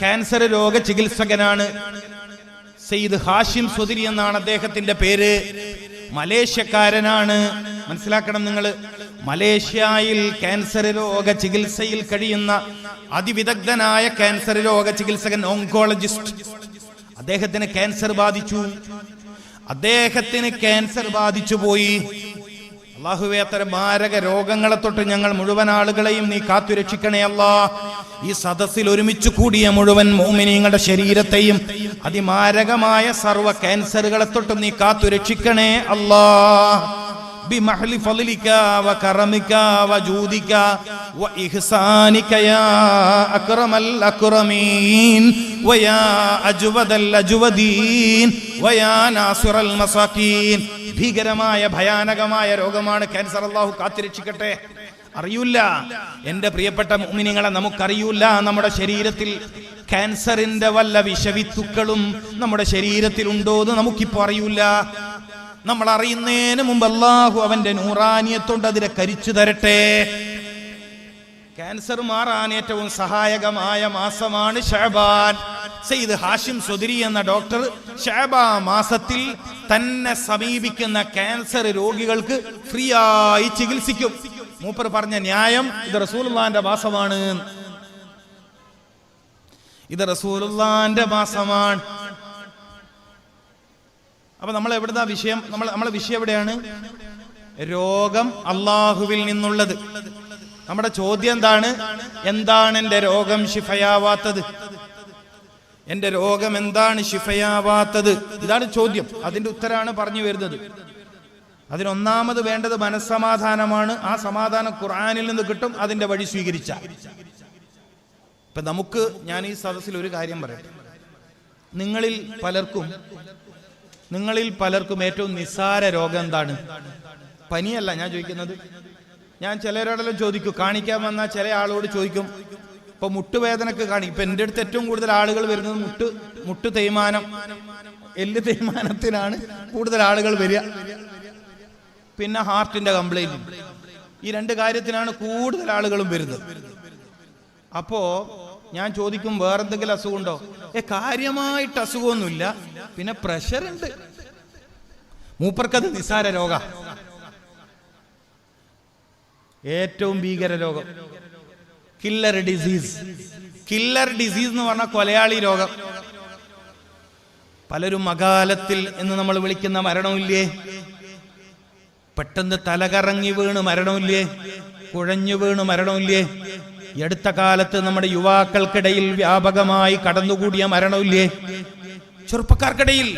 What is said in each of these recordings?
Cancer രോഗ ചികിത്സകനാണ്. സെയ്ദ് ഹാഷിം സുദിരി എന്നാണ് അദ്ദേഹത്തിന്റെ പേര്. മലേഷ്യക്കാരനാണ്. മനസ്സിലാക്കണം നിങ്ങൾ മലേഷ്യയിൽ ക്യാൻസർ രോഗ ചികിത്സയിൽ കഴിയുന്ന അതിവിദഗ്ധനായ ക്യാൻസർ രോഗ ചികിത്സകൻ ഓങ്കോളജിസ്റ്റ് അദ്ദേഹത്തിന് ക്യാൻസർ ബാധിച്ചു. അദ്ദേഹത്തിന് ക്യാൻസർ ബാധിച്ചു പോയി അള്ളാഹുവെ അത്തരം മാരക രോഗങ്ങളെ തൊട്ട് ഞങ്ങൾ മുഴുവൻ ആളുകളെയും നീ കാത്തുരക്ഷിക്കണേ അല്ലാ ഈ സദസ്സിൽ ഒരുമിച്ച് കൂടിയ മുഴുവൻ മോമിനിങ്ങളുടെ ശരീരത്തെയും അതിമാരകമായ സർവ്വ ക്യാൻസറുകളെ തൊട്ട് നീ കാത്തുരക്ഷിക്കണേ അല്ലാ بمحل فضلك وكرمك وجودك وإحسانك يا أكرم الأكرمين ويا أجود الأجودين ويا ناصر المساكين ഭീകരമായ ഭയാനകമായ രോഗമാണ് ക്യാൻസർ അള്ളാഹു കാത്തിരക്ഷിക്കട്ടെ. അറിയൂല എന്റെ പ്രിയപ്പെട്ട മുഅ്മിനീങ്ങളെ നമുക്കറിയൂല നമ്മുടെ ശരീരത്തിൽ ക്യാൻസറിന്റെ വല്ല വിഷവിത്തുക്കളും നമ്മുടെ ശരീരത്തിൽ ഉണ്ടോ എന്ന് നമുക്കിപ്പോ അറിയൂല നമ്മൾ അറിയുന്നതിന് മുമ്പ് അള്ളാഹു അവന്റെ നൂറാനിയത്തോണ്ട് അതിനെ കരിച്ചു തരട്ടെ. ക്യാൻസർ മാറാൻ ഏറ്റവും സഹായകമായ മാസമാണ് ഷഹബാൻ സെയ്ദ് ഹാഷിം സുദരി എന്ന ഡോക്ടർ ഷഹബാ മാസത്തിൽ തന്നെ സമീപിക്കുന്ന ക്യാൻസർ രോഗികൾക്ക് ഫ്രീ ആയി ചികിത്സിക്കും. മൂപ്പർ പറഞ്ഞ ന്യായം ഇത് റസൂലുള്ളാന്റെ മാസമാണ്. ഇത് റസൂലുള്ളാന്റെ മാസമാണ്. അപ്പൊ നമ്മൾ എവിടുന്ന വിഷയം? നമ്മൾ നമ്മളെ വിഷയം എവിടെയാണ്? രോഗം അള്ളാഹുവിൽ നിന്നുള്ളത്. നമ്മുടെ ചോദ്യം എന്താണ്? എന്താണ് എന്റെ രോഗം ശിഫയാവാത്തത്? എന്റെ രോഗം എന്താണ് ശിഫയാവാത്തത്? ഇതാണ് ചോദ്യം. അതിന്റെ ഉത്തരമാണ് പറഞ്ഞു വരുന്നത്. അതിനൊന്നാമത് വേണ്ടത് മനസ്സമാധാനമാണ്. ആ സമാധാനം ഖുർആനിൽ നിന്ന് കിട്ടും അതിന്റെ വഴി സ്വീകരിച്ച ഇപ്പൊ നമുക്ക് ഞാൻ ഈ സദസ്സിൽ ഒരു കാര്യം പറയട്ടെ. നിങ്ങളിൽ പലർക്കും നിങ്ങളിൽ പലർക്കും ഏറ്റവും നിസ്സാര രോഗം എന്താണ്? പനിയല്ല ഞാൻ ചോദിക്കുന്നത്. ഞാൻ ചിലരോടെല്ലാം ചോദിക്കും കാണിക്കാൻ വന്നാൽ ചില ആളോട് ചോദിക്കും ഇപ്പൊ മുട്ടുവേദനക്ക് കാണി ഇപ്പൊ എന്റെ അടുത്ത് ഏറ്റവും കൂടുതൽ ആളുകൾ വരുന്നത് മുട്ട് മുട്ട് തേയ്മാനം എല്ല് തേയ്മാനത്തിനാണ് കൂടുതൽ ആളുകൾ വരിക. പിന്നെ ഹാർട്ടിന്റെ കംപ്ലൈന്റ് ഈ രണ്ട് കാര്യത്തിനാണ് കൂടുതൽ ആളുകളും വരുന്നത്. അപ്പോ ഞാൻ ചോദിക്കും വേറെന്തെങ്കിലും അസുഖമുണ്ടോ? ഏ കാര്യമായിട്ട് അസുഖമൊന്നുമില്ല. പിന്നെ പ്രഷർ ഉണ്ട് മൂപ്പർക്കത് നിസാര രോഗ. ഏറ്റവും ഭീകര രോഗം കില്ലർ ഡിസീസ് കില്ലർ ഡിസീസ് എന്ന് പറഞ്ഞ കൊലയാളി രോഗം. പലരും അകാലത്തിൽ എന്ന് നമ്മൾ വിളിക്കുന്ന മരണമില്ലേ? പെട്ടെന്ന് തലകറങ്ങി വീണ് മരണമില്ലേ? കുഴഞ്ഞു വീണ് മരണമില്ലേ? ഈ അടുത്ത കാലത്ത് നമ്മുടെ യുവാക്കൾക്കിടയിൽ വ്യാപകമായി കടന്നുകൂടിയ മരണമില്ലേ? ചെറുപ്പക്കാർക്കിടയിൽ.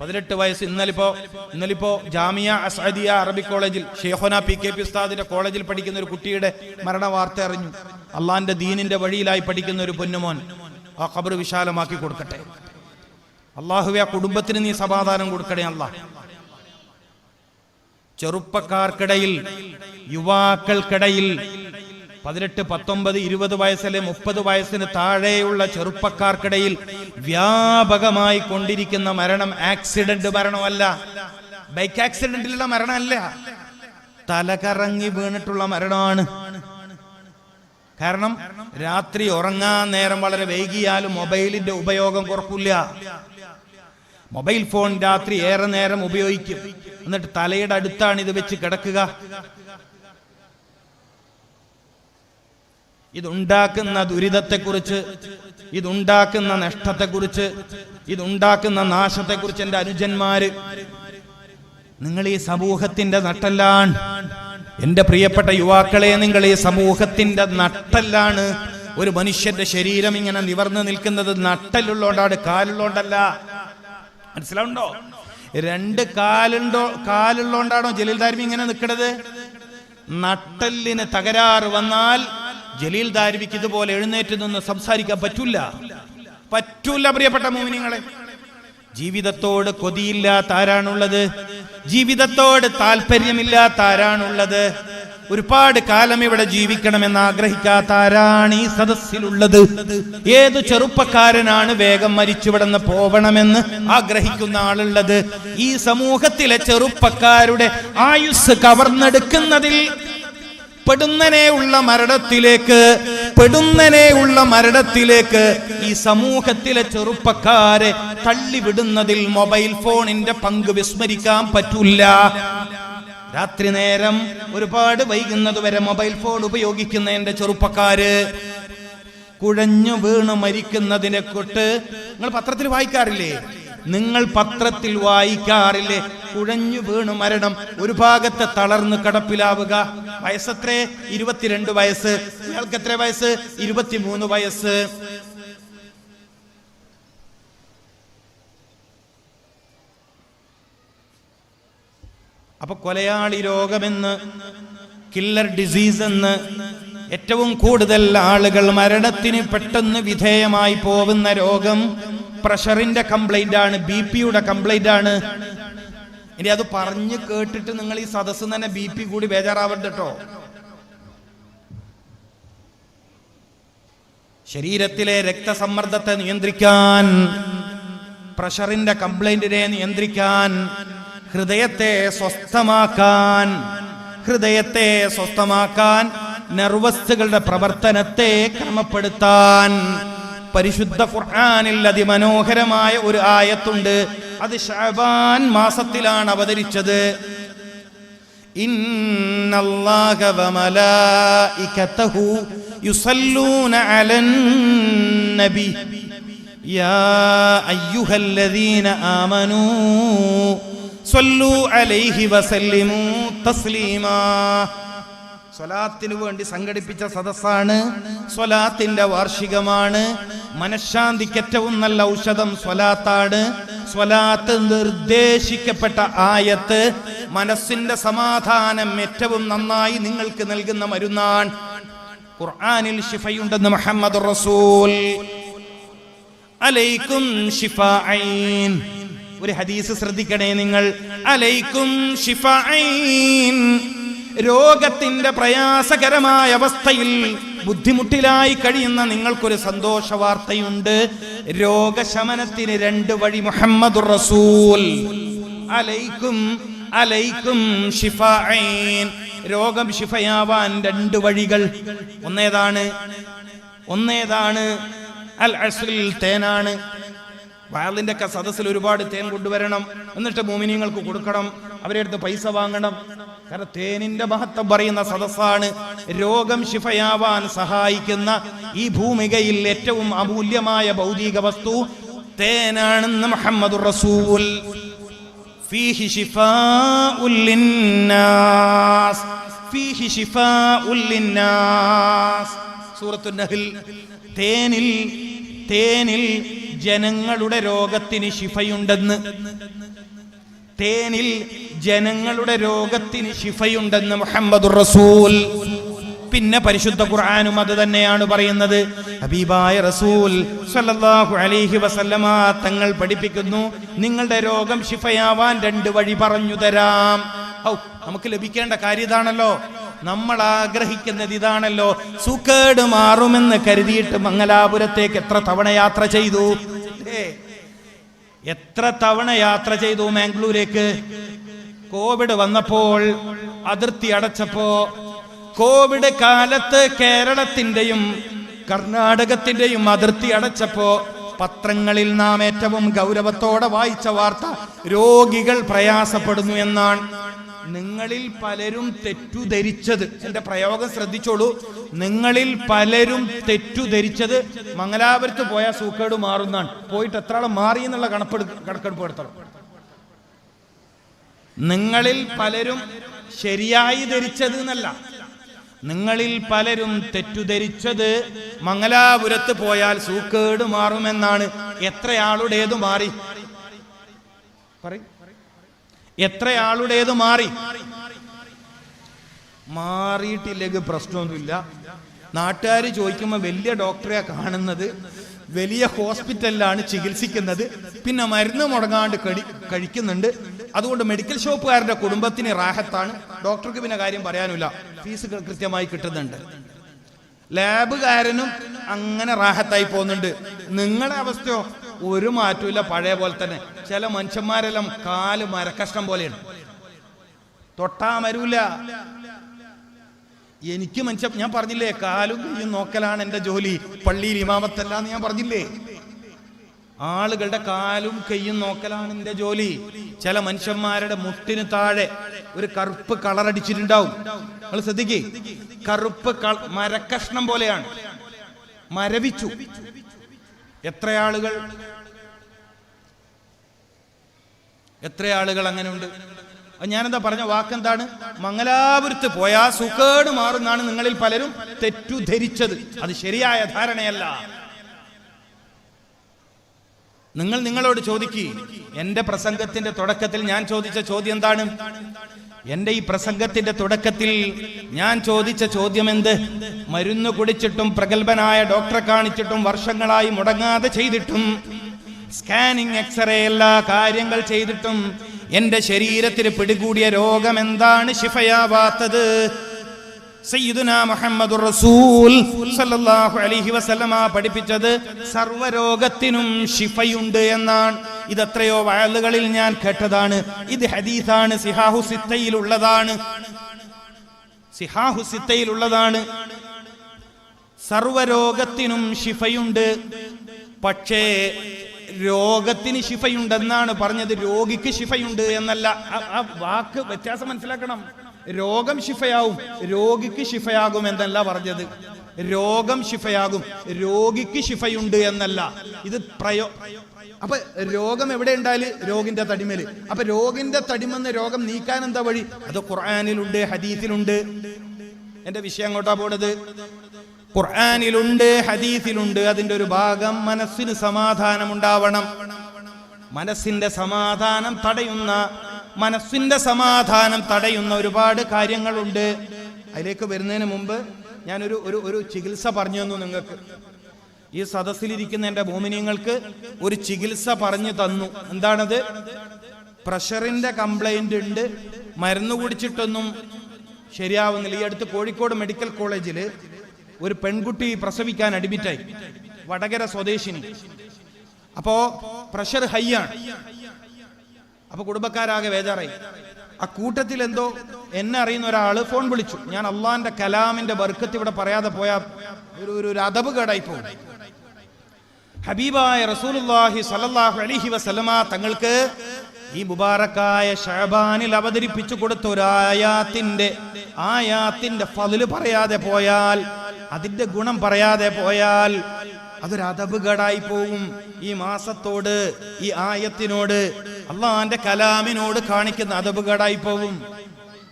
പതിനെട്ട് വയസ്സ്. ഇന്നലിപ്പോ ഇന്നലിപ്പോ ജാമിയ അസാദിയ അറബിക് കോളേജിൽ ഷെയ്ഖോന പി കെ പി ഉസ്താദിന്റെ കോളേജിൽ പഠിക്കുന്ന ഒരു കുട്ടിയുടെ മരണ വാർത്ത അറിഞ്ഞു. അള്ളാന്റെ ദീനിന്റെ വഴിയിലായി പഠിക്കുന്ന ഒരു പൊന്നുമോൻ ആ ഖബർ വിശാലമാക്കി കൊടുക്കട്ടെ. അള്ളാഹുവെ ആ കുടുംബത്തിന് നീ സമാധാനം കൊടുക്കണേ അള്ളാഹ് ചെറുപ്പക്കാർക്കിടയിൽ യുവാക്കൾക്കിടയിൽ പതിനെട്ട് പത്തൊമ്പത് ഇരുപത് വയസ്സിലെ മുപ്പത് വയസ്സിന് താഴെയുള്ള ചെറുപ്പക്കാർക്കിടയിൽ വ്യാപകമായി കൊണ്ടിരിക്കുന്ന മരണം ആക്സിഡന്റ് മരണമല്ല. ബൈക്ക് ആക്സിഡന്റിലുള്ള മരണമല്ല. തലകറങ്ങി വീണിട്ടുള്ള മരണമാണ്. കാരണം രാത്രി ഉറങ്ങാൻ നേരം വളരെ വൈകിയാലും മൊബൈലിന്റെ ഉപയോഗം കുറക്കില്ല. മൊബൈൽ ഫോൺ രാത്രി ഏറെ നേരം ഉപയോഗിക്കും. എന്നിട്ട് തലയുടെ അടുത്താണ് ഇത് വെച്ച് കിടക്കുക. ഇതുണ്ടാക്കുന്ന ദുരിതത്തെക്കുറിച്ച് ഇതുണ്ടാക്കുന്ന നഷ്ടത്തെക്കുറിച്ച് ഇതുണ്ടാക്കുന്ന നാശത്തെക്കുറിച്ച് എന്റെ അനുജന്മാര് നിങ്ങൾ ഈ സമൂഹത്തിന്റെ നട്ടല്ലാണ്. എന്റെ പ്രിയപ്പെട്ട യുവാക്കളെ നിങ്ങൾ ഈ സമൂഹത്തിന്റെ നട്ടല്ലാണ്. ഒരു മനുഷ്യന്റെ ശരീരം ഇങ്ങനെ നിവർന്നു നിൽക്കുന്നത് നട്ടലുള്ളോണ്ടാണ് കാലുള്ളോണ്ടല്ല. മനസ്സിലാവുണ്ടോ രണ്ട് കാലുണ്ടോ കാലുള്ളോണ്ടാണോ ജലീൽ ദാരിമി ഇങ്ങനെ നിൽക്കുന്നത്? നട്ടലിന് തകരാറ് വന്നാൽ ജലീൽ ദാരിവിക്ക് ഇതുപോലെ എഴുന്നേറ്റ് നിന്ന് സംസാരിക്കാൻ പറ്റൂല. പറ്റൂല പ്രിയപ്പെട്ട മോമിനിങ്ങളെ. ജീവിതത്തോട് കൊതിയില്ലാത്ത ആരാണുള്ളത്? ജീവിതത്തോട് താല്പര്യമില്ലാത്ത ആരാണുള്ളത്? ഒരുപാട് കാലം ഇവിടെ ജീവിക്കണമെന്ന് ആഗ്രഹിക്കാത്ത ആരാണ് ഈ സദസ്സിലുള്ളത്? ഏത് ചെറുപ്പക്കാരനാണ് വേഗം മരിച്ചുവിടന്ന് പോവണമെന്ന് ആഗ്രഹിക്കുന്ന ആളുള്ളത്? ഈ സമൂഹത്തിലെ ചെറുപ്പക്കാരുടെ ആയുസ് കവർന്നെടുക്കുന്നതിൽ പെടുന്നനെ ഉള്ള മരണത്തിലേക്ക് പെടുന്നനെയുള്ള മരണത്തിലേക്ക് ഈ സമൂഹത്തിലെ ചെറുപ്പക്കാരെ തള്ളിവിടുന്നതിൽ മൊബൈൽ ഫോണിന്റെ പങ്ക് വിസ്മരിക്കാൻ പറ്റില്ല രാത്രി നേരം ഒരുപാട് വൈകുന്നത് വരെ മൊബൈൽ ഫോൺ ഉപയോഗിക്കുന്ന എന്റെ ചെറുപ്പക്കാര് കുഴഞ്ഞു വീണ് മരിക്കുന്നതിനെ കൊട്ട് നിങ്ങൾ പത്രത്തിൽ വായിക്കാറില്ലേ? നിങ്ങൾ പത്രത്തിൽ വായിക്കാറില്ലേ? കുഴഞ്ഞു വീണു മരണം. ഒരു ഭാഗത്തെ തളർന്ന് കടപ്പിലാവുക. വയസ്സത്രേ? ഇരുപത്തിരണ്ട് വയസ്സ്. ഇയാൾക്ക് എത്ര വയസ്സ്? ഇരുപത്തിമൂന്ന് വയസ്സ്. അപ്പൊ കൊലയാളി രോഗമെന്ന് കില്ലർ ഡിസീസ് എന്ന് ഏറ്റവും കൂടുതൽ ആളുകൾ മരണത്തിന് പെട്ടെന്ന് വിധേയമായി പോകുന്ന രോഗം പ്രഷറിന്റെ കംപ്ലൈന്റ് ആണ് ബി പിയുടെ കംപ്ലൈന്റ് ആണ്. ഇനി അത് പറഞ്ഞു കേട്ടിട്ട് നിങ്ങൾ ഈ സദസ്സ് തന്നെ ബി പി കൂടി ബേജാറാവണ്ട കേട്ടോ. ശരീരത്തിലെ രക്തസമ്മർദ്ദത്തെ നിയന്ത്രിക്കാൻ പ്രഷറിന്റെ കംപ്ലൈന്റിനെ നിയന്ത്രിക്കാൻ ഹൃദയത്തെ സ്വസ്ഥമാക്കാൻ ഹൃദയത്തെ സ്വസ്ഥമാക്കാൻ നെർവസ്തുകളുടെ പ്രവർത്തനത്തെ ക്രമപ്പെടുത്താൻ പരിശുദ്ധ ഖുർആാനിൽ അതിമനോഹരമായ ഒരു ആയത്തുണ്ട്. അത് ഷാബാൻ മാസത്തിലാണ് അവതരിച്ചത്. ആമനൂ സ്വല്ലു അലൈഹി വസല്ലിമു സ്വലാത്തിന് വേണ്ടി സംഘടിപ്പിച്ച സദസ്സാണ്. സ്വലാത്തിന്റെ വാർഷികമാണ്. മനഃശാന്തിക്ക് ഏറ്റവും നല്ല ഔഷധം സ്വലാത്താണ്. സ്വലാത്ത് നിർദ്ദേശിക്കപ്പെട്ട ആയത്ത് മനസ്സിന്റെ സമാധാനം ഏറ്റവും നന്നായി നിങ്ങൾക്ക് നൽകുന്ന മരുന്നാണ് ഖുർആാനിൽ ഷിഫയുണ്ടെന്ന് മുഹമ്മദ് റസൂൽ. അലൈക്കും ഒരു ഹദീസ് ശ്രദ്ധിക്കണേ നിങ്ങൾ. അലൈക്കും രോഗത്തിന്റെ പ്രയാസകരമായ അവസ്ഥയിൽ ബുദ്ധിമുട്ടിലായി കഴിയുന്ന നിങ്ങൾക്കൊരു സന്തോഷ വാർത്തയുണ്ട് രോഗശമനത്തിന് രണ്ട് വഴി മുഹമ്മദ് റസൂൽ. അലൈക്കും അലൈക്കും ഷിഫൈൻ രോഗം ഷിഫയാവാൻ രണ്ട് വഴികൾ. ഒന്നേതാണ് ഒന്നേതാണ് അൽ അസുൽ തേനാണ്. വയലിന്റെ ഒക്കെ സദസ്സിൽ ഒരുപാട് തേൻ കൊണ്ടുവരണം. എന്നിട്ട് മോമിനിയങ്ങൾക്ക് കൊടുക്കണം. അവരെ അടുത്ത് പൈസ വാങ്ങണം. കാരണം തേനിന്റെ മഹത്വം പറയുന്ന സദസ്സാണ്. രോഗം ശിഫയാവാൻ സഹായിക്കുന്ന ഈ ഭൂമികയിൽ ഏറ്റവും അമൂല്യമായ ഭൗതിക വസ്തു തേനാണെന്ന് മുഹമ്മദ് റസൂൽ. ഫീഹി ലിന്നാസ്. ഫീഹി ലിന്നാസ്. തേനിൽ തേനിൽ ജനങ്ങളുടെ രോഗത്തിന് ശിഫയുണ്ടെന്ന്. തേനിൽ ജനങ്ങളുടെ രോഗത്തിന് ശിഫയുണ്ടെന്ന് മുഹമ്മദ് റസൂൽ. പിന്നെ പരിശുദ്ധ ഖുർആാനും അത് തന്നെയാണ് പറയുന്നത്. ഹബീബായ റസൂൽ സല്ലല്ലാഹു അലൈഹി വസല്ലമ തങ്ങൾ പഠിപ്പിക്കുന്നു നിങ്ങളുടെ രോഗം ശിഫയാവാൻ രണ്ട് വഴി പറഞ്ഞു തരാം. ഔ നമുക്ക് ലഭിക്കേണ്ട കാര്യം ഇതാണല്ലോ. നമ്മൾ ആഗ്രഹിക്കുന്നത് ഇതാണല്ലോ. സുക്കേട് മാറുമെന്ന് കരുതിയിട്ട് മംഗലാപുരത്തേക്ക് എത്ര തവണ യാത്ര ചെയ്തു? എത്ര തവണ യാത്ര ചെയ്തു മാംഗ്ലൂരേക്ക്? കോവിഡ് വന്നപ്പോൾ അതിർത്തി അടച്ചപ്പോ കോവിഡ് കാലത്ത് കേരളത്തിന്റെയും കർണാടകത്തിന്റെയും അതിർത്തി അടച്ചപ്പോ പത്രങ്ങളിൽ നാം ഏറ്റവും ഗൗരവത്തോടെ വായിച്ച വാർത്ത രോഗികൾ പ്രയാസപ്പെടുന്നു എന്നാണ്. നിങ്ങളിൽ പലരും തെറ്റുധരിച്ചത്. എന്റെ പ്രയോഗം ശ്രദ്ധിച്ചോളൂ. നിങ്ങളിൽ പലരും തെറ്റുധരിച്ചത് മംഗലാപുരത്ത് പോയ സൂക്കേട് മാറുന്നാണ് പോയിട്ട് എത്ര ആളും മാറി എന്നുള്ള കണക്കെടു കണക്കെടുപ്പ് എടുത്തോളൂ നിങ്ങളിൽ പലരും ശരിയായി ധരിച്ചത് എന്നല്ല. നിങ്ങളിൽ പലരും തെറ്റുധരിച്ചത് മംഗലാപുരത്ത് പോയാൽ സൂക്കേട് മാറുമെന്നാണ്. എത്രയാളുടേത് മാറി? പറയും. എത്ര ആളുടേത് മാറി? മാറിയിട്ടില്ലെങ്കിൽ പ്രശ്നമൊന്നുമില്ല. നാട്ടുകാർ ചോദിക്കുമ്പോൾ വലിയ ഡോക്ടറെ കാണുന്നത് വലിയ ഹോസ്പിറ്റലിലാണ് ചികിത്സിക്കുന്നത്. പിന്നെ മരുന്ന് മുടങ്ങാണ്ട് കടി കഴിക്കുന്നുണ്ട്. അതുകൊണ്ട് മെഡിക്കൽ ഷോപ്പുകാരുടെ കുടുംബത്തിന് റാഹത്താണ്. ഡോക്ടർക്ക് പിന്നെ കാര്യം പറയാനില്ല ഫീസ് കൃത്യമായി കിട്ടുന്നുണ്ട്. ലാബുകാരനും അങ്ങനെ റാഹത്തായി പോകുന്നുണ്ട്. നിങ്ങളുടെ അവസ്ഥയോ? ഒരു മാറ്റമില്ല പഴയ പോലെ തന്നെ. ചില മനുഷ്യന്മാരെല്ലാം കാൽ മരക്കഷ്ണം പോലെയാണ്. തൊട്ടാ മരൂല. എനിക്ക് മനുഷ്യ ഞാൻ പറഞ്ഞില്ലേ കാലും കൈയും നോക്കലാണ് എന്റെ ജോലി. പള്ളിയിൽ ഇമാമത്തല്ല എന്ന് ഞാൻ പറഞ്ഞില്ലേ? ആളുകളുടെ കാലും കൈയും നോക്കലാണ് എന്റെ ജോലി. ചില മനുഷ്യന്മാരുടെ മുട്ടിന് താഴെ ഒരു കറുപ്പ് കളർ അടിച്ചിട്ടുണ്ടാവും. നിങ്ങൾ ശ്രദ്ധിക്കേ. കറുപ്പ് മരക്കഷ്ണം പോലെയാണ്. മരവിച്ചു. എത്ര ആളുകൾ? എത്ര ആളുകൾ അങ്ങനെ ഉണ്ട് അപ്പൊ ഞാനെന്താ പറഞ്ഞ വാക്കെന്താണ്? മംഗലാപുരത്ത് പോയാ സുഖേട് മാറുന്നാണ് നിങ്ങളിൽ പലരും തെറ്റുധരിച്ചത്. അത് ശരിയായ ധാരണയല്ല. നിങ്ങൾ നിങ്ങളോട് ചോദിക്കി. എന്റെ പ്രസംഗത്തിന്റെ തുടക്കത്തിൽ ഞാൻ ചോദിച്ച ചോദ്യം എന്താണ്? എന്റെ ഈ പ്രസംഗത്തിന്റെ തുടക്കത്തിൽ ഞാൻ ചോദിച്ച ചോദ്യം എന്ത് മരുന്ന് കുടിച്ചിട്ടും പ്രഗത്ഭനായ ഡോക്ടറെ കാണിച്ചിട്ടും വർഷങ്ങളായി മുടങ്ങാതെ ചെയ്തിട്ടും സ്കാനിങ് എക്സ്റേ എല്ലാ കാര്യങ്ങൾ ചെയ്തിട്ടും എന്റെ ശരീരത്തിന് പിടികൂടിയ രോഗം എന്താണ് ശിഫയാവാത്തത് റസൂൽ സല്ലല്ലാഹു അലൈഹി വസല്ലമ പഠിപ്പിച്ചത് സർവരോഗത്തിനും ശിഫയുണ്ട് എന്നാണ്. ഇതെത്രയോ വയലുകളിൽ ഞാൻ കേട്ടതാണ്. ഇത് ഹദീസാണ്. സിഹാഹു സിത്തയിലുള്ളതാണ്. സിഹാഹു സിത്തയിലുള്ളതാണ്. സർവരോഗത്തിനും ശിഫയുണ്ട്. പക്ഷേ രോഗത്തിന് ശിഫയുണ്ടെന്നാണ് പറഞ്ഞത്. രോഗിക്ക് ശിഫയുണ്ട് എന്നല്ല. ആ- വാക്ക് വ്യത്യാസം മനസ്സിലാക്കണം. രോഗം ശിഫയാവും. രോഗിക്ക് ശിഫയാകും എന്നല്ല പറഞ്ഞത്. രോഗം ശിഫയാകും. രോഗിക്ക് ശിഫയുണ്ട് എന്നല്ല. ഇത് പ്രയോ അപ്പൊ രോഗം എവിടെ ഉണ്ടായാൽ രോഗിന്റെ തടിമേൽ. അപ്പൊ രോഗിന്റെ തടിമെന്ന് രോഗം നീക്കാൻ എന്താ വഴി? അത് ഖുർആാനിലുണ്ട് ഹദീസിലുണ്ട്. എന്റെ വിഷയം അങ്ങോട്ടാ പോണത്. ഖുർആാനിലുണ്ട് ഹദീസിലുണ്ട്. അതിന്റെ ഒരു ഭാഗം മനസ്സിന് സമാധാനം ഉണ്ടാവണം മനസ്സിന്റെ സമാധാനം തടയുന്ന മനസ്സിന്റെ സമാധാനം തടയുന്ന ഒരുപാട് കാര്യങ്ങളുണ്ട്. അതിലേക്ക് വരുന്നതിന് മുമ്പ് ഞാനൊരു ഒരു ഒരു ചികിത്സ പറഞ്ഞു തന്നു നിങ്ങൾക്ക്. ഈ സദസ്സിലിരിക്കുന്ന എന്റെ ഭൂമിനിയങ്ങൾക്ക് ഒരു ചികിത്സ പറഞ്ഞു തന്നു. എന്താണത്? പ്രഷറിന്റെ കംപ്ലൈന്റ് ഉണ്ട്. മരുന്ന് കുടിച്ചിട്ടൊന്നും ശരിയാവുന്നില്ല. ഈ അടുത്ത് കോഴിക്കോട് മെഡിക്കൽ കോളേജിൽ ഒരു പെൺകുട്ടി പ്രസവിക്കാൻ അഡ്മിറ്റായി വടകര സ്വദേശിനി. അപ്പോ പ്രഷർ ഹൈ ആണ്. അപ്പൊ കുടുംബക്കാരാകെ വേദാറായി ആ കൂട്ടത്തിൽ എന്തോ എന്നെ അറിയുന്ന ഒരാൾ ഫോൺ വിളിച്ചു. ഞാൻ അള്ളാന്റെ കലാമിന്റെ ബർക്കത്ത് ഇവിടെ പറയാതെ പോയാ ഒരു ഒരു അതബ് കേടായി പോകും ഹബീബായ റസൂലുള്ളാഹി സ്വല്ലല്ലാഹു അലൈഹി വസല്ലമ തങ്ങൾക്ക് ഈ മുബാറക്കായ ഷഹബാനിൽ അവതരിപ്പിച്ചു കൊടുത്ത ഒരു ആയാത്തിന്റെ ഫതിൽ പറയാതെ പോയാൽ അതിന്റെ ഗുണം പറയാതെ പോയാൽ അതൊരു അതബുകേടായി പോവും. ഈ മാസത്തോട് ഈ ആയത്തിനോട് അള്ളാന്റെ കലാമിനോട് കാണിക്കുന്ന അതബുകേടായി പോവും.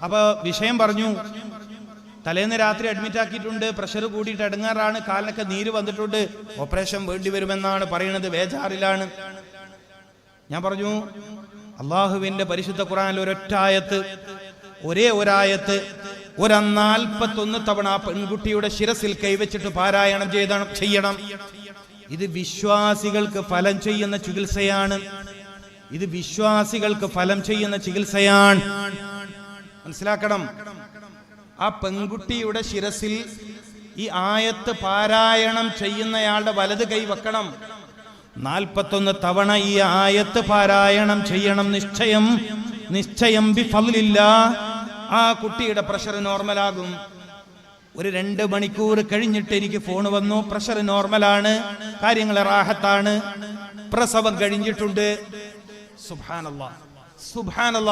അപ്പൊ വിഷയം പറഞ്ഞു തലേന്ന് രാത്രി അഡ്മിറ്റ് ആക്കിയിട്ടുണ്ട് പ്രഷർ കൂടിയിട്ട് അടങ്ങാറാണ് കാലിനൊക്കെ നീര് വന്നിട്ടുണ്ട്. ഓപ്പറേഷൻ വേണ്ടി വരുമെന്നാണ് പറയുന്നത് വേജാറിലാണ് ഞാൻ പറഞ്ഞു അള്ളാഹുവിന്റെ പരിശുദ്ധ ഖുറാനിൽ ഒരൊറ്റായത്ത് ഒരേ ഒരായത്ത് ഒരനാൽപ്പത്തൊന്ന് തവണ ആ പെൺകുട്ടിയുടെ ശിരസിൽ കൈവച്ചിട്ട് പാരായണം ചെയ്ത ചെയ്യണം. ഇത് വിശ്വാസികൾക്ക് ഫലം ചെയ്യുന്ന ചികിത്സയാണ്. ഇത് വിശ്വാസികൾക്ക് ഫലം ചെയ്യുന്ന ചികിത്സയാണ്. മനസ്സിലാക്കണം. ആ പെൺകുട്ടിയുടെ ശിരസിൽ ഈ ആയത്ത് പാരായണം ചെയ്യുന്നയാളുടെ വലത് കൈ വെക്കണം. നാൽപ്പത്തൊന്ന് തവണ ഈ ആയത്ത് പാരായണം ചെയ്യണം. നിശ്ചയം നിശ്ചയം ബിഫലില്ല ആ കുട്ടിയുടെ പ്രഷർ നോർമലാകും. ഒരു രണ്ട് മണിക്കൂർ കഴിഞ്ഞിട്ട് എനിക്ക് ഫോൺ വന്നു. പ്രഷർ നോർമലാണ്. കാര്യങ്ങൾ റാഹത്താണ്. പ്രസവം കഴിഞ്ഞിട്ടുണ്ട്. സുഹാനല്ല സുഹാനല്ല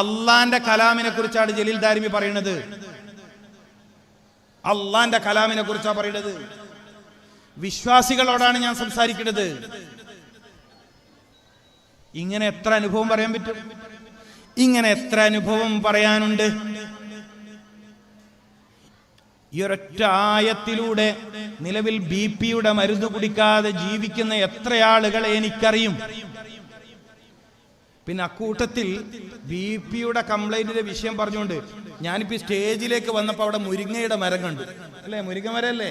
അള്ളാന്റെ കലാമിനെ കുറിച്ചാണ് ജലീൽ ദാരിമി പറയുന്നത്. അള്ളാന്റെ കലാമിനെ കുറിച്ചാണ് പറയുന്നത് വിശ്വാസികളോടാണ് ഞാൻ സംസാരിക്കുന്നത് ഇങ്ങനെ എത്ര അനുഭവം പറയാൻ പറ്റും? ഇങ്ങനെ എത്ര അനുഭവം പറയാനുണ്ട്? ഈ ഒരൊറ്റ ആയത്തിലൂടെ നിലവിൽ ബി പിയുടെ മരുന്ന് കുടിക്കാതെ ജീവിക്കുന്ന എത്ര ആളുകളെ എനിക്കറിയും? പിന്നെ അക്കൂട്ടത്തിൽ ബി പിയുടെ കംപ്ലൈന്റിന്റെ വിഷയം പറഞ്ഞുകൊണ്ട് ഞാനിപ്പോ സ്റ്റേജിലേക്ക് വന്നപ്പോ അവിടെ മുരിങ്ങയുടെ മരം കണ്ടു. അല്ലേ? മുരിങ്ങ മരല്ലേ?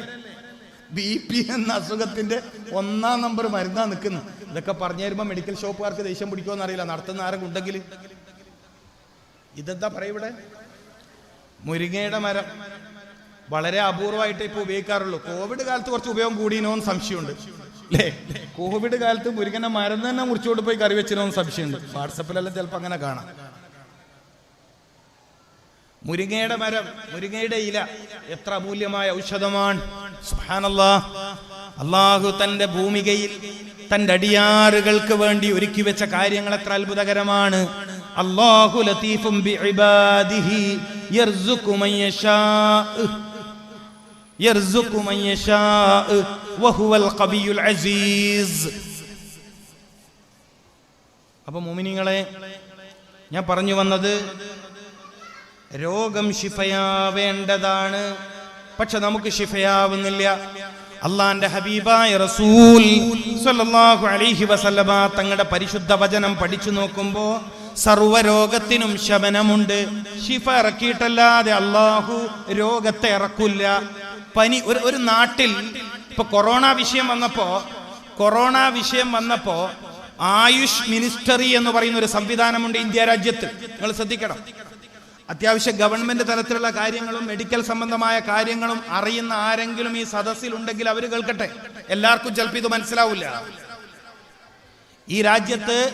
ബി പി എന്ന അസുഖത്തിന്റെ ഒന്നാം നമ്പർ മരുന്നാ നിൽക്കുന്നു. ഇതൊക്കെ പറഞ്ഞു തരുമ്പോ മെഡിക്കൽ ഷോപ്പുകാർക്ക് ദേഷ്യം പിടിക്കുമോ അറിയില്ല. നടത്തുന്ന ആരൊക്കെ ഉണ്ടെങ്കിൽ ഇതെന്താ പറയാ ഇവിടെ? മുരിങ്ങയുടെ മരം വളരെ അപൂർവമായിട്ട് ഇപ്പൊ ഉപയോഗിക്കാറുള്ളൂ. കോവിഡ് കാലത്ത് കുറച്ച് ഉപയോഗം കൂടിയെന്നോ സംശയമുണ്ട്. കോവിഡ് കാലത്ത് മുരുകനെ മരുന്ന് തന്നെ മുറിച്ചുകൊണ്ട് പോയി കറി വെച്ചിരുന്ന സംശയമുണ്ട്. വാട്സപ്പിലെല്ലാം ചിലപ്പോൾ അങ്ങനെ കാണാം. മുരിങ്ങയുടെ മരം മുരിങ്ങയുടെ ഇല എത്ര അമൂല്യമായ ഔഷധമാണ്. അള്ളാഹു തന്റെ ഭൂമികയിൽ തന്റെ അടിയാറുകൾക്ക് വേണ്ടി ഒരുക്കി വെച്ച കാര്യങ്ങൾ എത്ര അത്ഭുതകരമാണ്. അള്ളാഹു ലത്തീഫും യർസുഖു വഹുവൽ ഖവിയുൽ അസീസ്. അപ്പൊ മോമിനിങ്ങളെ ഞാൻ പറഞ്ഞു വന്നത് രോഗം ശിഫയാവേണ്ടതാണ്. പക്ഷെ നമുക്ക് ശിഫയാവുന്നില്ല. അള്ളാന്റെ ഹബീബായ റസൂൽ സ്വല്ലല്ലാഹു അലൈഹി വസല്ലമ തങ്ങളുടെ പരിശുദ്ധ വചനം പഠിച്ചു നോക്കുമ്പോ സർവരോഗത്തിനും ശമനമുണ്ട്. ശിഫ ഇറക്കിയിട്ടല്ലാതെ അള്ളാഹു രോഗത്തെ ഇറക്കില്ല. പനി ഒരു നാട്ടിൽ ഇപ്പൊ കൊറോണ വിഷയം വന്നപ്പോ കൊറോണ വിഷയം വന്നപ്പോ ആയുഷ് മിനിസ്റ്ററി എന്ന് പറയുന്ന ഒരു സംവിധാനമുണ്ട് ഇന്ത്യ രാജ്യത്ത്. നിങ്ങൾ ശ്രദ്ധിക്കണം. അത്യാവശ്യം ഗവൺമെന്റ് തലത്തിലുള്ള കാര്യങ്ങളും മെഡിക്കൽ സംബന്ധമായ കാര്യങ്ങളും അറിയുന്ന ആരെങ്കിലും ഈ സദസ്സിലുണ്ടെങ്കിൽ അവർ കേൾക്കട്ടെ. എല്ലാവർക്കും ചിലപ്പോൾ ഇത് മനസ്സിലാവില്ല. ഈ രാജ്യത്ത്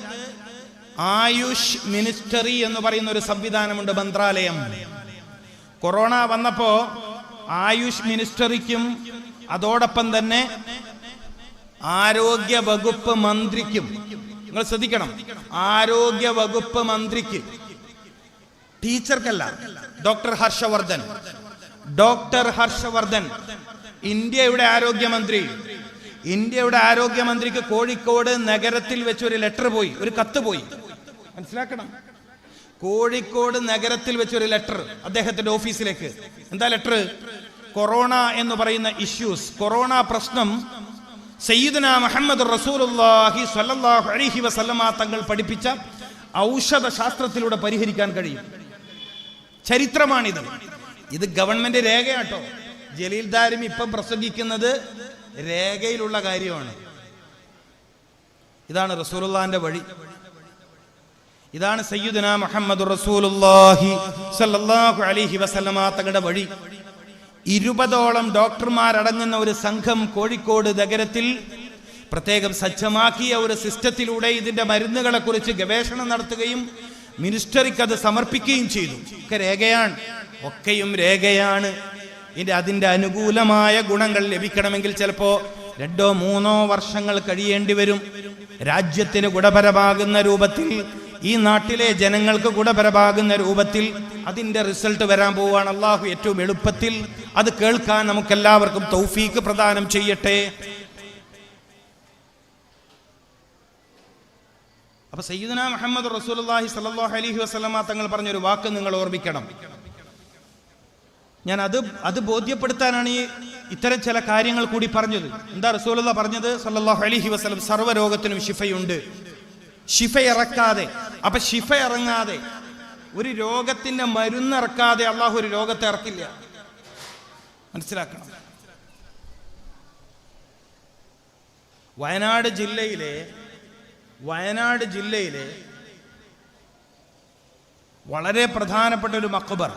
ആയുഷ് മിനിസ്റ്ററി എന്ന് പറയുന്ന ഒരു സംവിധാനമുണ്ട് മന്ത്രാലയം. കൊറോണ വന്നപ്പോ ആയുഷ് മിനിസ്റ്ററിക്കും അതോടൊപ്പം തന്നെ ആരോഗ്യ വകുപ്പ് മന്ത്രിക്കും നിങ്ങൾ ശ്രദ്ധിക്കണം ആരോഗ്യ വകുപ്പ് മന്ത്രിക്ക് ടീച്ചർക്കല്ല ഡോക്ടർ ഹർഷവർദ്ധൻ ഡോക്ടർ ഹർഷവർദ്ധൻ ഇന്ത്യയുടെ ആരോഗ്യമന്ത്രി ഇന്ത്യയുടെ ആരോഗ്യമന്ത്രിക്ക് കോഴിക്കോട് നഗരത്തിൽ വെച്ച് ഒരു ലെറ്റർ പോയി ഒരു കത്ത് പോയി. മനസ്സിലാക്കണം? കോഴിക്കോട് നഗരത്തിൽ വെച്ച് ഒരു ലെറ്റർ അദ്ദേഹത്തിന്റെ ഓഫീസിലേക്ക് എന്താ ലെറ്റർ കൊറോണ എന്ന് പറയുന്ന ഇഷ്യൂസ് കൊറോണ പ്രശ്നം സയ്യിദന മുഹമ്മദ് റസൂലുള്ളാഹി സ്വല്ലല്ലാഹു അലൈഹി വസല്ലമ തങ്ങൾ പഠിപ്പിച്ച ഔഷധ ശാസ്ത്രത്തിലൂടെ പരിഹരിക്കാൻ കഴിയും. ചരിത്രമാണിത്. ഇത് ഗവൺമെന്റ് രേഖയാട്ടോ. ജലീൽ ദാരിമി ഇപ്പം പ്രസംഗിക്കുന്നത് രേഖയിലുള്ള കാര്യമാണ്. ഇതാണ് റസൂലുള്ളാന്റെ വഴി. ഇതാണ് സയ്യുദന മുഹമ്മദ് റസൂലുള്ളാഹി സ്വല്ലല്ലാഹു അലൈഹി വസല്ലമ തങ്ങളുടെ വഴി. ഇരുപതോളം ഡോക്ടർമാരടങ്ങുന്ന ഒരു സംഘം കോഴിക്കോട് നഗരത്തിൽ പ്രത്യേകം സജ്ജമാക്കിയ ഒരു സിസ്റ്റത്തിലൂടെ ഇതിന്റെ മരുന്നുകളെ കുറിച്ച് ഗവേഷണം നടത്തുകയും മിനിസ്റ്ററിക്ക് അത് സമർപ്പിക്കുകയും ചെയ്തു. ഒക്കെ രേഖയാണ്. ഒക്കെയും രേഖയാണ്. ഇനി അതിന്റെ അനുകൂലമായ ഗുണങ്ങൾ ലഭിക്കണമെങ്കിൽ ചിലപ്പോ രണ്ടോ മൂന്നോ വർഷങ്ങൾ കഴിയേണ്ടി വരും. രാജ്യത്തിന് ഗുണപരമാകുന്ന രൂപത്തിൽ ഈ നാട്ടിലെ ജനങ്ങൾക്ക് ഗുണപരമാകുന്ന രൂപത്തിൽ അതിന്റെ റിസൾട്ട് വരാൻ പോവുകയാണ് അള്ളാഹു ഏറ്റവും എളുപ്പത്തിൽ. അത് കേൾക്കാൻ നമുക്കെല്ലാവർക്കും തൗഫീക്ക് പ്രദാനം ചെയ്യട്ടെ. അപ്പൊ സയ്യിദന മുഹമ്മദ് റസൂലുള്ളാഹി സ്വല്ലല്ലാഹു അലൈഹി വസല്ലമ തങ്ങൾ പറഞ്ഞൊരു വാക്ക് നിങ്ങൾ ഓർമ്മിക്കണം. ഞാൻ അത് അത് ബോധ്യപ്പെടുത്താനാണ് ഈ ഇത്തരം ചില കാര്യങ്ങൾ കൂടി പറഞ്ഞത്. എന്താ റസൂലുള്ള പറഞ്ഞത്? സല്ലാഹു അലഹി വസ്ലം സർവരോഗത്തിനും ഷിഫയുണ്ട് ഷിഫ ഇറക്കാതെ അപ്പൊ ശിഫ ഇറങ്ങാതെ ഒരു രോഗത്തിന്റെ മരുന്ന് ഇറക്കാതെ അള്ളാഹു ഒരു രോഗത്തെ ഇറക്കില്ല. മനസ്സിലാക്കണം. വയനാട് ജില്ലയിലെ വയനാട് ജില്ലയിലെ വളരെ പ്രധാനപ്പെട്ട ഒരു മക്കുബർ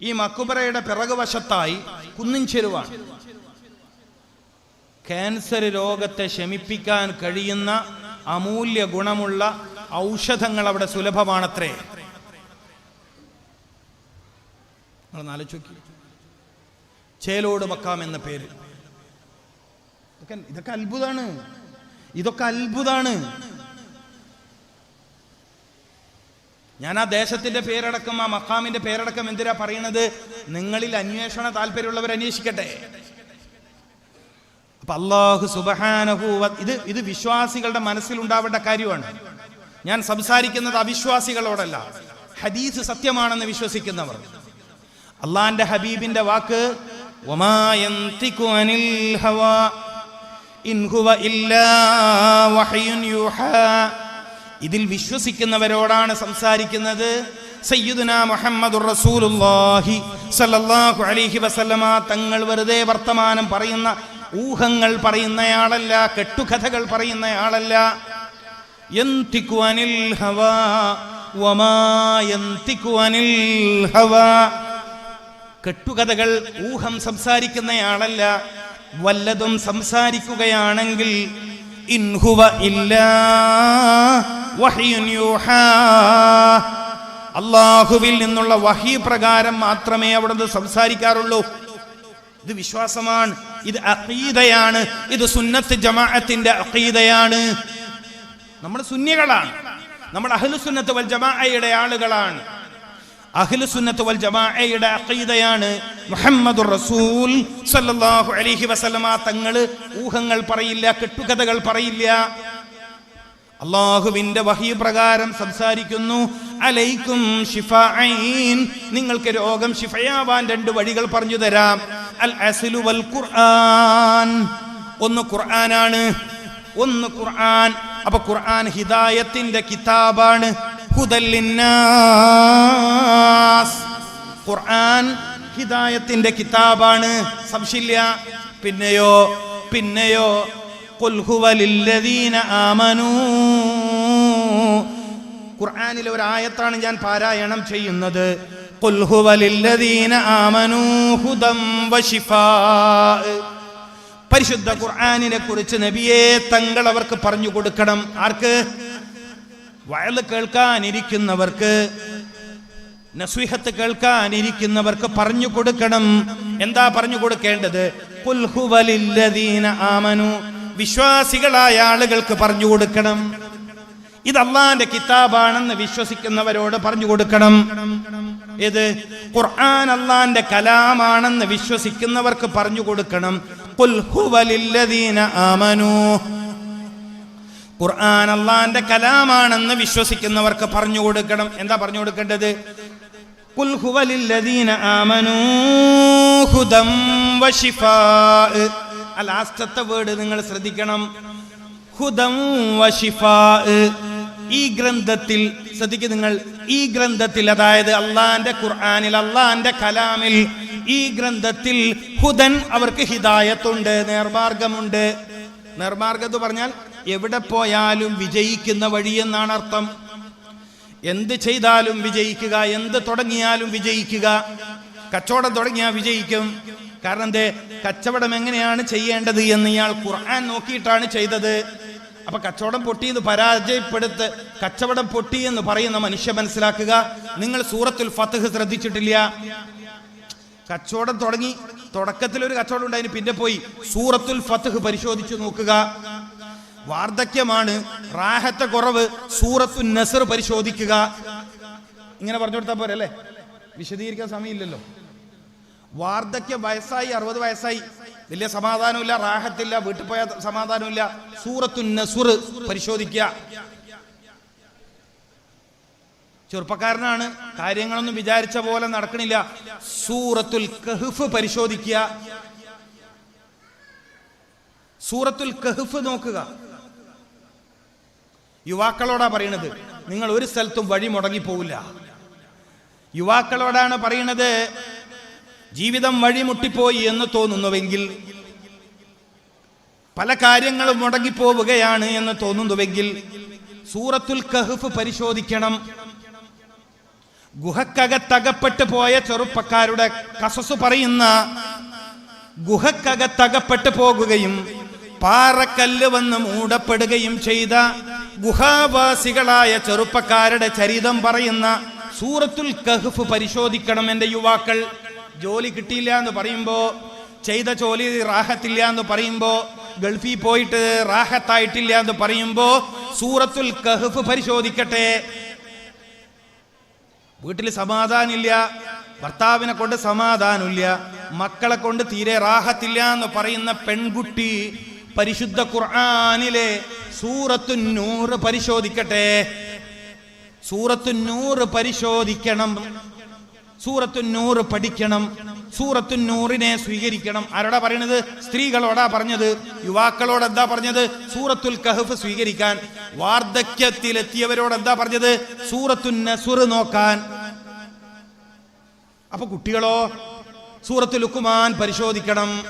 ഈ മക്കുബറയുടെ പിറകുവശത്തായി കുന്നിൻ ചെരുവാണ്. ക്യാൻസർ രോഗത്തെ ശമിപ്പിക്കാൻ കഴിയുന്ന അമൂല്യ ഗുണമുള്ള ഔഷധങ്ങൾ അവിടെ സുലഭമാണത്രേ. ചേലോട് മക്കാം എന്ന പേര്. ഇതൊക്കെ ഇതൊക്കെ അത്ഭുതാണ്. ഇതൊക്കെ അത്ഭുതാണ്. ഞാൻ ആ ദേശത്തിന്റെ പേരടക്കം ആ മക്കാമിന്റെ പേരടക്കം എന്തിനാ പറയണത് നിങ്ങളിൽ അന്വേഷണ താല്പര്യമുള്ളവർ അന്വേഷിക്കട്ടെ. അപ്പൊ അള്ളാഹു സുബഹാനഹൂവ ഇത് ഇത് വിശ്വാസികളുടെ മനസ്സിലുണ്ടാവേണ്ട കാര്യമാണ്. ഞാൻ സംസാരിക്കുന്നത് അവിശ്വാസികളോടല്ല. ഹദീസ് സത്യമാണെന്ന് വിശ്വസിക്കുന്നവർ. അള്ളാന്റെ ഹബീബിന്റെ വാക്ക് ഇതിൽ വിശ്വസിക്കുന്നവരോടാണ് സംസാരിക്കുന്നത് സയ്യിദുന മുഹമ്മദ് റസൂലുള്ളാഹി സ്വല്ലല്ലാഹു അലൈഹി വസല്ലമ. തങ്ങൾ വെറുതെ വർത്തമാനം പറയുന്ന ഊഹങ്ങൾ പറയുന്നയാളല്ല കെട്ടുകഥകൾ പറയുന്നയാളല്ല. ഹവ ഹവാ. കെട്ടുകഥകൾ ഊഹം സംസാരിക്കുന്നയാളല്ല വല്ലതും സംസാരിക്കുകയാണെങ്കിൽ ഇൻഹുവ ഇല്ലാ അള്ളാഹുവിൽ നിന്നുള്ള വഹി പ്രകാരം മാത്രമേ അവിടുന്ന് സംസാരിക്കാറുള്ളൂ. ഇത് വിശ്വാസമാണ്. ഇത് അഖീദയാണ്. ഇത് സുന്നത്ത് ജമാഅത്തിന്റെ അഖീദയാണ്. നമ്മൾ സുന്നികളാണ്. നമ്മൾ അഹ്ലു സുന്നത്ത് വൽ ജമാഅയുടെ ആളുകളാണ്. അഹ്ലു സുന്നത്ത് വൽ ജമാഅയുടെ അഖീദയാണ്. മുഹമ്മദുർ റസൂൽ സല്ലല്ലാഹു അലൈഹി വസല്ലമ തങ്ങൾ ഊഹങ്ങൾ പറയില്ല കെട്ടുകഥകൾ പറയില്ല. അള്ളാഹുവിന്റെ വഹി പ്രകാരം സംസാരിക്കുന്നു. അലൈക്കും ഷിഫാഈൻ നിങ്ങൾക്ക് രോഗം ഷിഫയാവാൻ രണ്ട് വഴികൾ പറഞ്ഞു തരാം. അൽ അസ്ലു വൽ ഖുർആൻ ഒന്ന് ഖുർആനാണ് ഒന്ന് ഖുർആൻ. അപ്പൊ ഖുർആൻ ഹിദായത്തിന്റെ കിതാബാണ്. ഹുദല്ലിന്നാസ് ഖുർആൻ ഹിദായത്തിന്റെ കിതാബാണ്. സംശയമില്ല പിന്നെയോ? പിന്നെയോ? ആമനൂ. ഖുർആനിലെ ഒരു ആയത്താണ് ഞാൻ പാരായണം ചെയ്യുന്നത്. ഖുൽ هو للذين آمنوا هدى وشفاء. പരിശുദ്ധ ഖുർആാനിനെ കുറിച്ച് നബിയെ തങ്ങൾ അവർക്ക് പറഞ്ഞു കൊടുക്കണം. ആർക്ക്? വയൽ കേൾക്കാനിരിക്കുന്നവർക്ക് നസ്വിഹത്ത് കേൾക്കാനിരിക്കുന്നവർക്ക് പറഞ്ഞു കൊടുക്കണം. എന്താ പറഞ്ഞു കൊടുക്കേണ്ടത്? ഖുൽ ഹുവ ലില്ലദീന ആമനു. വിശ്വാസികളായ ആളുകൾക്ക് പറഞ്ഞു കൊടുക്കണം. ഇത് അള്ളാന്റെ കിതാബാണെന്ന് വിശ്വസിക്കുന്നവരോട് പറഞ്ഞു കൊടുക്കണം. ഇത് ഖുർആൻ അള്ളാന്റെ കലാമാണെന്ന് വിശ്വസിക്കുന്നവർക്ക് പറഞ്ഞു കൊടുക്കണം. ആമനു. ഖുർആൻ അള്ളാന്റെ കലാമാണെന്ന് വിശ്വസിക്കുന്നവർക്ക് പറഞ്ഞു കൊടുക്കണം. എന്താ പറഞ്ഞു കൊടുക്കേണ്ടത്? ലാസ്റ്റത്തെ വേർഡ് നിങ്ങൾ ശ്രദ്ധിക്കണം. ഹുദം വശിഫാ ഈ ഗ്രന്ഥത്തിൽ ശ്രദ്ധിക്കുക നിങ്ങൾ ഈ ഗ്രന്ഥത്തിൽ അതായത് അള്ളാന്റെ ഖുർആാനിൽ അള്ളാന്റെ കലാമിൽ ഈ ഗ്രന്ഥത്തിൽ ഹുദൻ അവർക്ക് ഹിദായത്തുണ്ട് നേർമാർഗമുണ്ട്. നേർമാർഗം എന്ന് പറഞ്ഞാൽ എവിടെ പോയാലും വിജയിക്കുന്ന വഴി എന്നാണ് അർത്ഥം. എന്ത് ചെയ്താലും വിജയിക്കുക എന്ത് തുടങ്ങിയാലും വിജയിക്കുക. കച്ചവടം തുടങ്ങിയാൽ വിജയിക്കും. കാരണം എന്തേ? കച്ചവടം എങ്ങനെയാണ് ചെയ്യേണ്ടത് എന്ന് ഇയാൾ ഖുർആൻ നോക്കിയിട്ടാണ് ചെയ്തത്. അപ്പൊ കച്ചവടം പൊട്ടി എന്ന് പരാജയപ്പെടുത്ത് കച്ചവടം പൊട്ടി എന്ന് പറയുന്ന മനുഷ്യ മനസ്സിലാക്കുക. നിങ്ങൾ സൂറത്തുൽ ഫത്തഹ് ശ്രദ്ധിച്ചിട്ടില്ല? കച്ചവടം തുടങ്ങി തുടക്കത്തിൽ ഒരു കച്ചവടം ഉണ്ടായിന് പിന്നെ പോയി. സൂറത്തുൽ ഫത്തഹ് പരിശോധിച്ചു നോക്കുക. വാർദ്ധക്യമാണ് റാഹത്തെ കുറവ് സൂറത്തു നസർ പരിശോധിക്കുക. ഇങ്ങനെ പറഞ്ഞു കൊടുത്താൽ പോരെ അല്ലേ വിശദീകരിക്കാൻ സമയമില്ലല്ലോ. വാർദ്ധക്യം വയസ്സായി അറുപത് വയസ്സായി. വലിയ സമാധാനമില്ല റാഹത്തില്ല വീട്ടിൽ പോയ സമാധാനമില്ല. സൂറത്തു നസുർ പരിശോധിക്കുക ചെറുപ്പക്കാരനാണ് കാര്യങ്ങളൊന്നും വിചാരിച്ച പോലെ നടക്കണില്ല. സൂറത്തുൽ കഹ്ഫ് പരിശോധിക്കുക സൂറത്തുൽ കഹ്ഫ് നോക്കുക. യുവാക്കളോടാ പറയണത് നിങ്ങൾ ഒരു സ്ഥലത്തും വഴി മുടങ്ങി പോവില്ല. യുവാക്കളോടാണ് പറയണത് ജീവിതം വഴിമുട്ടിപ്പോയി എന്ന് തോന്നുന്നുവെങ്കിൽ പല കാര്യങ്ങളും മുടങ്ങിപ്പോവുകയാണ് എന്ന് തോന്നുന്നുവെങ്കിൽ സൂറത്തുൽ കഹ്ഫ് പരിശോധിക്കണം. ഗുഹക്കകത്തകപ്പെട്ടു പോയ ചെറുപ്പക്കാരുടെ കസസ് പറയുന്ന ഗുഹക്കകത്തകപ്പെട്ടു പോകുകയും പാറക്കല്ല് വന്ന് മൂടപ്പെടുകയും ചെയ്ത ഗുഹാവാസികളായ ചെറുപ്പക്കാരുടെ ചരിതം പറയുന്ന സൂറത്തുൽ കഹ്ഫ് പരിശോധിക്കണം എന്റെ യുവാക്കൾ. ജോലി കിട്ടിയില്ല എന്ന് പറയുമ്പോൾ ചെയ്ത ജോലി റാഹത്തില്ല എന്ന് പറയുമ്പോൾ ഗൾഫിൽ പോയിട്ട് റാഹത്തായിട്ടില്ല എന്ന് പറയുമ്പോൾ സൂറത്തുൽ കഹഫ് പരിശോധിക്കട്ടെ. വീട്ടിൽ സമാധാനമില്ല ഭർത്താവിനെ കൊണ്ട് സമാധാനമില്ല മക്കളെ കൊണ്ട് തീരെ റാഹത്തില്ല എന്ന് പറയുന്ന പെൺകുട്ടി പരിശുദ്ധ ഖുർആാനിലെ സൂറത്തു നൂറ് പരിശോധിക്കട്ടെ. സൂറത്തു നൂറ് പരിശോധിക്കണം. സൂറത്തു നൂറ് പഠിക്കണം. സൂറത്തു നൂറിനെ സ്വീകരിക്കണം. ആരോടാ പറയണത്? സ്ത്രീകളോടാ പറഞ്ഞത്. യുവാക്കളോട് എന്താ പറഞ്ഞത്? സൂറത്തുൽ കഹഫ് സ്വീകരിക്കാൻ. വാർദ്ധക്യത്തിലെത്തിയവരോട് എന്താ പറഞ്ഞത്? സൂറത്തു നസുർ നോക്കാൻ. അപ്പൊ കുട്ടികളോ സൂറത്തു ലുക്കുമാൻ പരിശോധിക്കണം.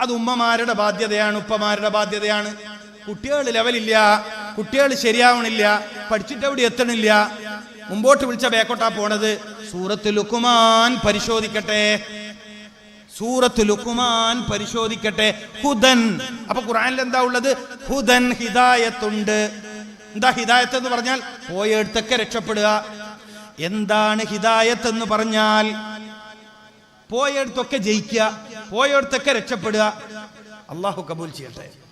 അത് ഉമ്മമാരുടെ ബാധ്യതയാണ് ഉപ്പമാരുടെ ബാധ്യതയാണ്. കുട്ടികൾ ലെവലില്ല. കുട്ടികൾ ശരിയാവണില്ല. പഠിച്ചിട്ട് എവിടെ എത്തണില്ല. മുമ്പോട്ട് വിളിച്ച ബേക്കോട്ടാ പോണത്. സൂറത്ത് ലുക്കുമാൻ പരിശോധിക്കട്ടെ. സൂറത്ത് ലുക്കുമാൻ പരിശോധിക്കട്ടെ. ഹുദൻ. അപ്പൊ ഖുറാനിൽ എന്താ ഉള്ളത്? ഹുദൻ ഹിദായത്തുണ്ട്. എന്താ ഹിദായത്ത് എന്ന് പറഞ്ഞാൽ? പോയെടുത്തൊക്കെ രക്ഷപ്പെടുക. എന്താണ് ഹിദായത്ത് എന്ന് പറഞ്ഞാൽ? പോയെടുത്തൊക്കെ ജയിക്കുക. പോയെടുത്തൊക്കെ രക്ഷപ്പെടുക. അള്ളാഹു കബൂൽ ചെയ്യട്ടെ.